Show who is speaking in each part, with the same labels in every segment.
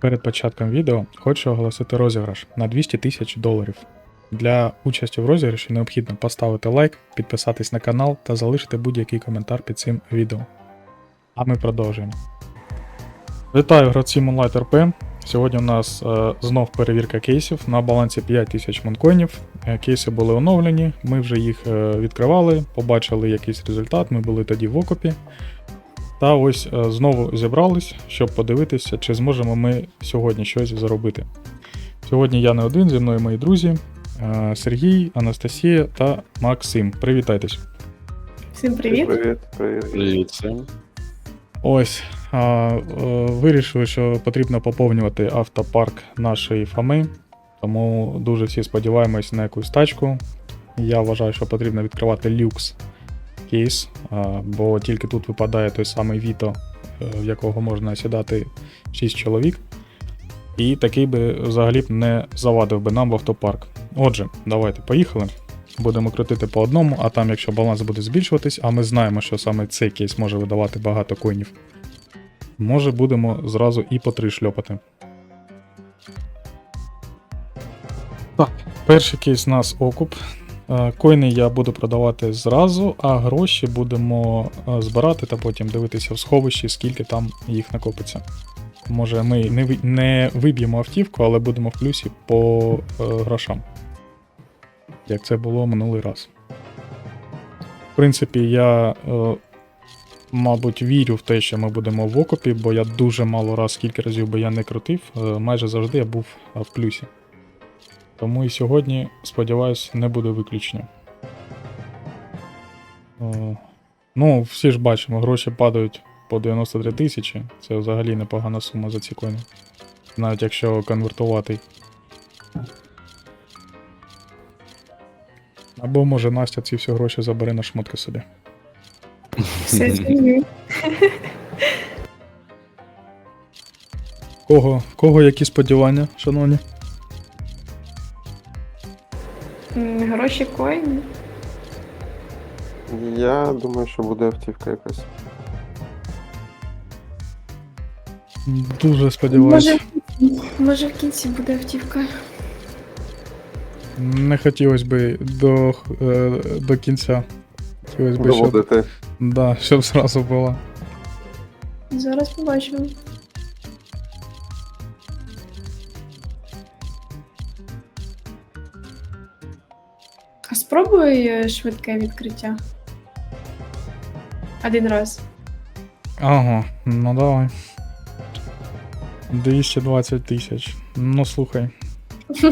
Speaker 1: Перед початком відео хочу оголосити розіграш на 200 тисяч доларів. Для участі в розіграші необхідно поставити лайк, підписатись на канал та залишити будь-який коментар під цим відео. А ми продовжуємо. Вітаю гравці Moonlight RP. Сьогодні у нас е, знов перевірка кейсів на балансі 5000 монкоїнів. Е, кейси були оновлені, ми вже їх е, відкривали, побачили якийсь результат. Ми були тоді в окопі. Та ось е, знову зібрались, щоб подивитися, чи зможемо ми сьогодні щось заробити. Сьогодні я не один, зі мною мої друзі е, Сергій, Анастасія та Максим. Привітайтесь.
Speaker 2: Всім привіт.
Speaker 3: Привіт, привіт.
Speaker 4: Привіт всім.
Speaker 1: Ось а, е, вирішили, що потрібно поповнювати автопарк нашої фами. Тому дуже всі сподіваємось на якусь тачку. Я вважаю, що потрібно відкривати люкс кейс, бо тільки тут випадає той самий Віто, е, в якого можна сідати 6 чоловік. І такий би взагалі б не завадив би нам в автопарк. Отже, давайте поїхали. Будемо крутити по одному, а там, якщо баланс буде збільшуватись, а ми знаємо, що саме цей кейс може видавати багато коїнів. Може будемо зразу і по три шльопати. Так, перший кейс у нас окуп. Е, Коїни я буду продавати зразу, а гроші будемо е, збирати та потім дивитися в сховищі, скільки там їх накопиться. Може, ми не, виб'ємо автівку, але будемо в плюсі по е, грошам. Як це було минулий раз. В принципі, я, мабуть, вірю в те, що ми будемо в окопі, бо я дуже мало раз, скільки разів би я не крутив, майже завжди я був в плюсі. Тому і сьогодні, сподіваюсь, не буде виключення. Е, Ну, всі ж бачимо, гроші падають по 93 тисячі. Це взагалі непогана сума за ці коїни. Навіть якщо конвертувати. Або може Настя ці всі гроші забере на шмотки собі.
Speaker 2: Все зміню.
Speaker 1: Кого, кого які сподівання, шановні?
Speaker 2: М, Гроші коїни.
Speaker 3: Я думаю, що буде автівка якась.
Speaker 1: Дуже сподіваюся.
Speaker 2: Може, може в кінці буде автівка.
Speaker 1: Не хотілося би до, е, до кінця. Хотілося б, щоб,
Speaker 3: Доводити.
Speaker 1: да, щоб зразу була.
Speaker 2: Зараз побачимо. А спробуй е, швидке відкриття. Один раз.
Speaker 1: Ага, ну давай. 220 тисяч. Ну слухай.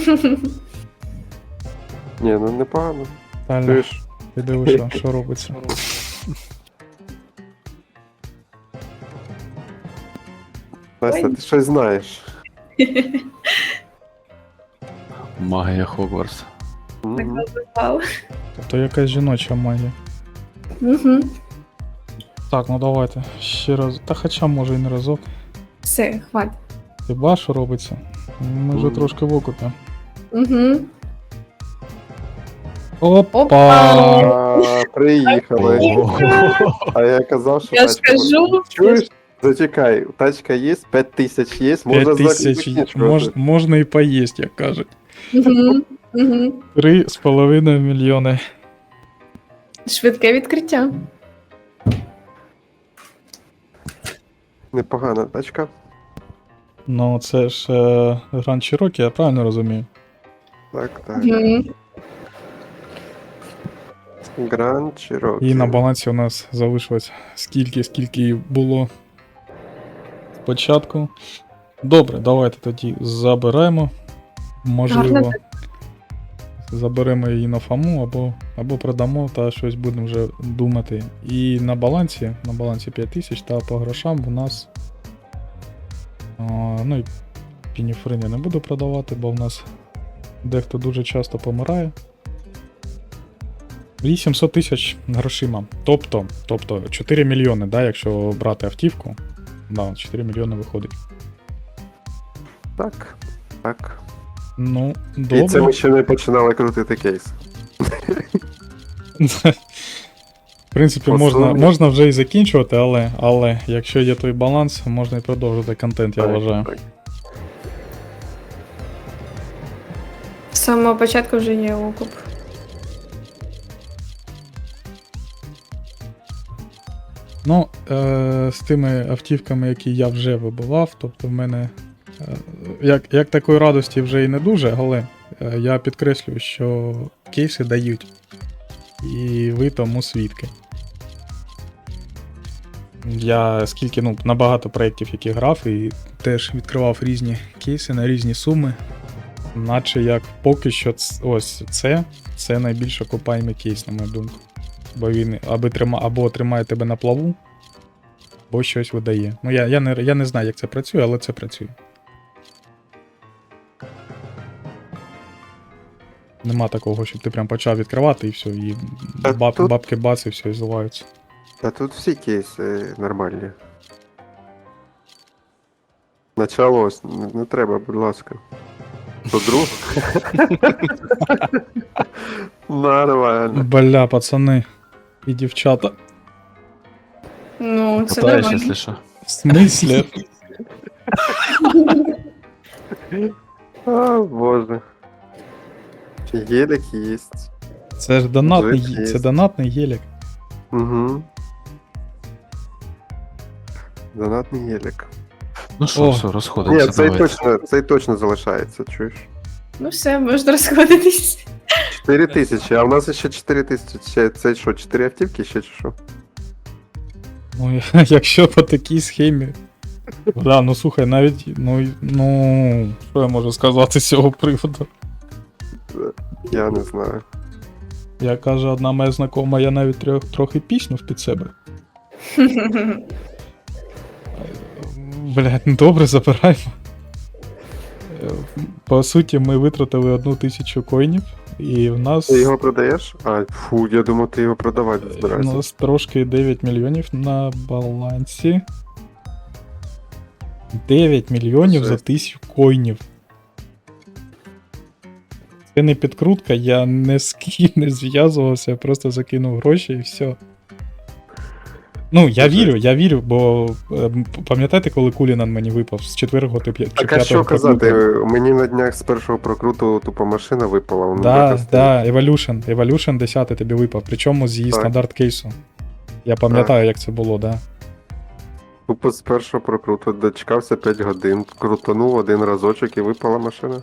Speaker 3: Ні, ну непогано.
Speaker 1: Таля,
Speaker 3: Ти ж
Speaker 1: ти диви, що, що робиться.
Speaker 3: Настя, ти щось знаєш.
Speaker 4: Магія Хогвартс.
Speaker 3: Мгм.
Speaker 2: Вау.
Speaker 1: Тобто якась жіноча магія.
Speaker 2: Угу.
Speaker 1: Так, ну давайте. Ще раз. Та хоча може і не разок.
Speaker 2: Все, хват.
Speaker 1: Хіба що робиться? Ми вже
Speaker 3: Мгм.
Speaker 1: трошки в окупі.
Speaker 2: Угу.
Speaker 1: Опа!
Speaker 2: Опа!
Speaker 3: А, Приїхали. А я казав, що
Speaker 2: Я ж
Speaker 3: тачка буде.
Speaker 2: кажу.
Speaker 3: Чуєш? Зачекай, тачка є, 5 тисяч є,
Speaker 1: 5
Speaker 3: можна
Speaker 1: тисяч
Speaker 3: закінчувати.
Speaker 1: мож, можна і поїсть, як кажуть.
Speaker 2: Угу. Угу.
Speaker 1: Три з половиною мільйони.
Speaker 2: Швидке відкриття.
Speaker 3: Непогана тачка.
Speaker 1: Ну, це ж е, Гранд Чирокі, я правильно розумію.
Speaker 3: Так, так.
Speaker 2: Угу.
Speaker 3: Гранд Cherokee.
Speaker 1: І на балансі у нас залишилось скільки, скільки було спочатку. Добре, давайте тоді заберемо. Можливо,
Speaker 2: Гарна
Speaker 1: заберемо її на фаму або, або продамо та щось будемо вже думати. І на балансі, на балансі 5000 та по грошам у нас. Ну і пініфрин я не буду продавати, бо в нас дехто дуже часто помирає. 800 тисяч грошима. Тобто, тобто 4 мільйони, да, якщо брати автівку. Да, 4 мільйони виходить.
Speaker 3: Так, так.
Speaker 1: Ну, добре.
Speaker 3: І це ми ще не починали крутити кейс.
Speaker 1: В принципі, можна можна вже і закінчувати, але але якщо є той баланс, можна і продовжити контент, я вважаю.
Speaker 3: З
Speaker 2: самого початку вже є окуп.
Speaker 1: Ну, е, з тими автівками, які я вже вибивав, тобто в мене як, як такої радості вже і не дуже, але е, я підкреслюю, що кейси дають. І ви тому свідки. Я скільки ну, на багато проєктів, які грав, і теж відкривав різні кейси на різні суми. Наче як поки що ось це, це найбільш окупаємий кейс, на мою думку. Бо він або, трима, або тримає тебе на плаву, або щось видає. Ну, я, я, не, я не знаю, як це працює, але це працює. Нема такого, щоб ти прям почав відкривати і все, і баб,
Speaker 3: тут-
Speaker 1: бабки бац, і все, і зливаються.
Speaker 3: Та тут всі кейси нормальні. Началось, не, не треба, будь ласка. До другого. Нормально.
Speaker 1: Бля, пацани. І дівчата.
Speaker 2: Ну, це
Speaker 4: Катаєш,
Speaker 2: нормально.
Speaker 4: якщо що.
Speaker 1: В смислі?
Speaker 3: А, боже. Гелик есть.
Speaker 1: Це ж донатний,
Speaker 3: Вже
Speaker 1: є- це донатний гелік.
Speaker 3: Угу. Донатний гелик.
Speaker 4: Ну що,
Speaker 1: О.
Speaker 4: все,
Speaker 3: Ні,
Speaker 4: розходимося.
Speaker 3: цей
Speaker 4: давайте.
Speaker 3: точно, цей точно залишається, чуєш?
Speaker 2: Ну все, можна розходитись.
Speaker 3: 4 тисячі, а у нас ще 4 тисячі. Ще Це що, 4 автівки ще чи що?
Speaker 1: Ну, якщо по такій схемі. Да, ну слухай, навіть. Ну, ну. Що я можу сказати з цього приводу?
Speaker 3: Я не знаю.
Speaker 1: Я каже, одна моя знакома, я навіть трьох, трохи піснув під себе. Блять, ну добре, забираємо. Е, По суті, ми витратили одну тисячу коїнів, і в нас,
Speaker 3: Ти його продаєш? А, фу, я думав, ти його продавати
Speaker 1: у нас трошки 9 мільйонів на балансі. 9 мільйонів за тисячу коїнів. Це не підкрутка, я не з ким не зв'язувався, я просто закинув гроші і все. Ну, я вірю, я вірю, бо е, пам'ятаєте, коли Кулінан мені випав з четвертого чи п'я- чи
Speaker 3: Так а що
Speaker 1: п'ятого
Speaker 3: казати, мені на днях з першого прокруту тупо машина випала.
Speaker 1: Да,
Speaker 3: так і
Speaker 1: да, Evolution, Evolution 10 тобі випав, причому з її
Speaker 3: Так.
Speaker 1: стандарт кейсу. Я пам'ятаю, як це було, да.
Speaker 3: Тупо з першого прокруту дочекався 5 годин, крутанув один разочок і випала машина.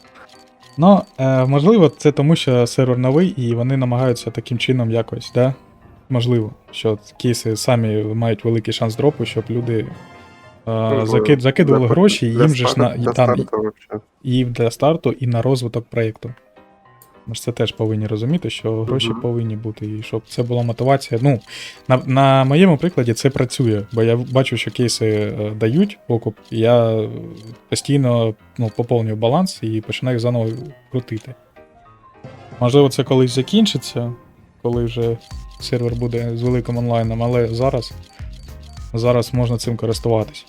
Speaker 1: Ну, е, можливо, це тому, що сервер новий, і вони намагаються таким чином якось, да? Можливо, що кейси самі мають великий шанс дропу, щоб люди е, закид, закидували гроші, і їм же ж на, і, там, і для старту, і на розвиток проєкту. Ми ж це теж повинні розуміти, що гроші
Speaker 3: Мгм.
Speaker 1: повинні бути, і щоб це була мотивація. Ну, на, на моєму прикладі це працює, бо я бачу, що кейси е, дають окуп, і я постійно ну, поповнюю баланс і починаю заново крутити. Можливо, це колись закінчиться, коли вже сервер буде з великим онлайном, але зараз, зараз можна цим користуватись.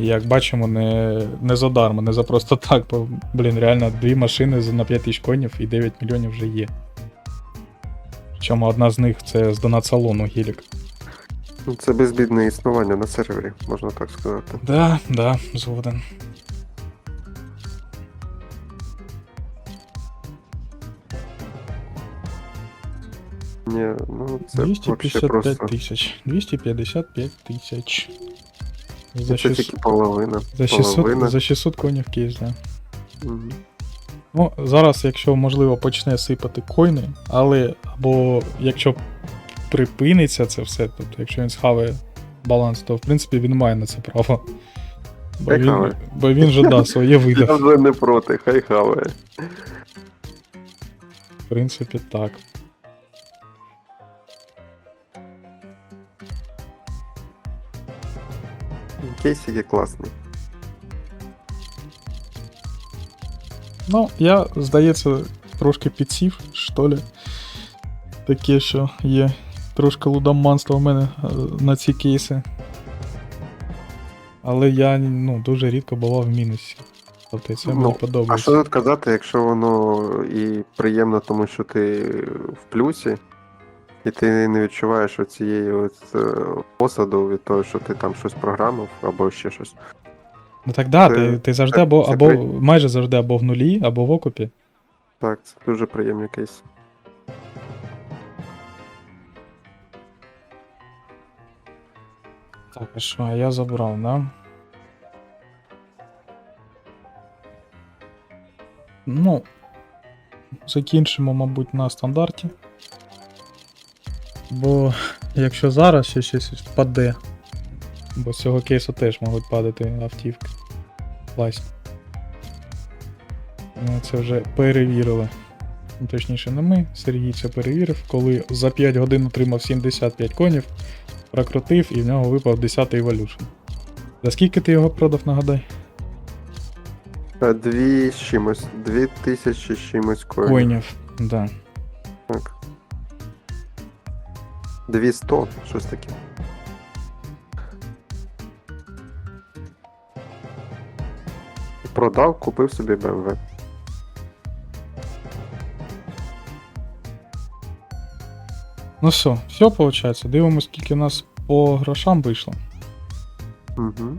Speaker 1: І як бачимо, не, не задармо, не за просто так, бо, блін, реально дві машини на 5 тисяч конів і 9 мільйонів вже є. Причому одна з них це з донат салону Гілік.
Speaker 3: Ну, Це безбідне існування на сервері, можна так сказати.
Speaker 1: Да, да, згоден.
Speaker 3: Ні, ну це
Speaker 1: 255
Speaker 3: просто.
Speaker 1: тисяч. 255 тисяч. За
Speaker 3: Це
Speaker 1: 600,
Speaker 3: тільки половина.
Speaker 1: за 600,
Speaker 3: половина.
Speaker 1: за 600 конів кейс, да.
Speaker 3: Мгм.
Speaker 1: Ну, зараз, якщо можливо, почне сипати койни, але або якщо припиниться це все, тобто якщо він схаває баланс, то в принципі він має на це право. Бо
Speaker 3: Хай
Speaker 1: він,
Speaker 3: хаває.
Speaker 1: бо він же да, своє
Speaker 3: Я
Speaker 1: видав.
Speaker 3: вже не проти, хай хаває.
Speaker 1: В принципі, так.
Speaker 3: Кейсик є класний.
Speaker 1: Ну, я, здається, трошки підсів, що ли. Таке, що є трошки лудоманства в мене е, на ці кейси. Але я ну, дуже рідко бував в мінусі. Тобто це мені
Speaker 3: Ну,
Speaker 1: подобається.
Speaker 3: А що тут казати, якщо воно і приємно, тому що ти в плюсі, і ти не відчуваєш оцієї от, е, посаду від того, що ти там щось програмив або ще щось.
Speaker 1: Ну так да,
Speaker 3: Це-
Speaker 1: ти, ти завжди
Speaker 3: це-
Speaker 1: або,
Speaker 3: це
Speaker 1: або
Speaker 3: при-
Speaker 1: майже завжди або в нулі, або в окупі.
Speaker 3: Так, це дуже приємний кейс.
Speaker 1: Так, а що, я забрав, да? Ну, закінчимо, мабуть, на стандарті. Бо якщо зараз ще щось впаде, бо з цього кейсу теж можуть падати автівки. Класні. Ми це вже перевірили. Ну, Точніше, не ми, Сергій це перевірив, коли за 5 годин отримав 75 конів, прокрутив і в нього випав 10 Evolution. За скільки ти його продав, нагадай?
Speaker 3: Е, Дві з чимось, дві тисячі з чимось коїнів.
Speaker 1: Коїнів. Да.
Speaker 3: Так. Дві сто, щось таке. Продав, купив собі BMW.
Speaker 1: Ну все, все виходить. Дивимось, скільки у нас по грошам вийшло.
Speaker 3: Угу.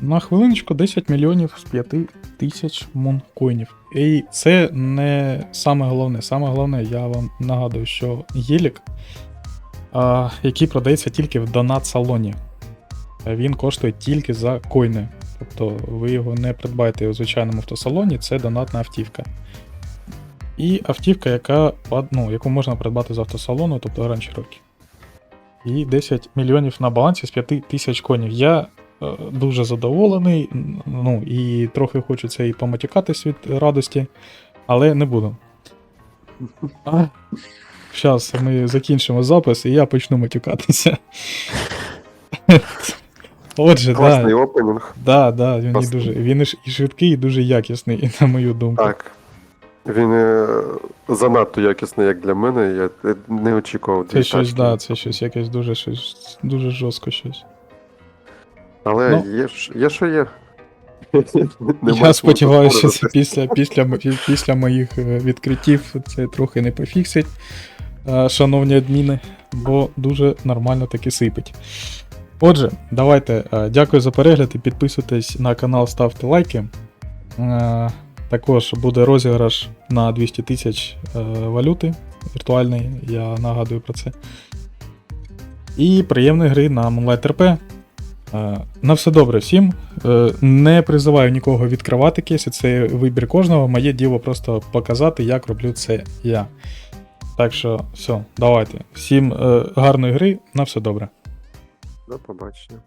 Speaker 1: На хвилиночку 10 мільйонів з 5 тисяч мункоїнів. І це не саме головне. Саме головне, я вам нагадую, що Єлік, а, який продається тільки в донат-салоні. Він коштує тільки за коїни. Тобто ви його не придбаєте у звичайному автосалоні, це донатна автівка. І автівка, яка, ну, яку можна придбати з автосалону, тобто Grand Cherokee. І 10 мільйонів на балансі з 5 тисяч конів. Я дуже задоволений. Ну і трохи хочеться і поматюкатись від радості, але не буду. Зараз ми закінчимо запис, і я почну матюкатися. Отже,
Speaker 3: Класний
Speaker 1: да,
Speaker 3: опенінг.
Speaker 1: да, да, він і
Speaker 3: Класний.
Speaker 1: дуже. Він і швидкий, і дуже якісний, на мою думку.
Speaker 3: Так. Він е, занадто якісний, як для мене. Я е, не очікував.
Speaker 1: Це щось,
Speaker 3: тачки.
Speaker 1: да, це щось якесь дуже щось, дуже жорстко щось.
Speaker 3: Але
Speaker 1: Ну.
Speaker 3: є, є, що є.
Speaker 1: Я сподіваюся, це після, після, після моїх е, відкриттів це трохи не пофіксить, е, шановні адміни, бо дуже нормально таки сипить. Отже, давайте. е, Дякую за перегляд і підписуйтесь на канал, ставте лайки. Також буде розіграш на 200 тисяч валюти віртуальної, я нагадую про це. І приємної гри на Moonlight RP. Е, На все добре всім. Е, Не призиваю нікого відкривати кейси, це вибір кожного. Моє діло просто показати, як роблю це я. Так що, все, давайте. Всім е, гарної гри, на все добре.
Speaker 3: До побачення.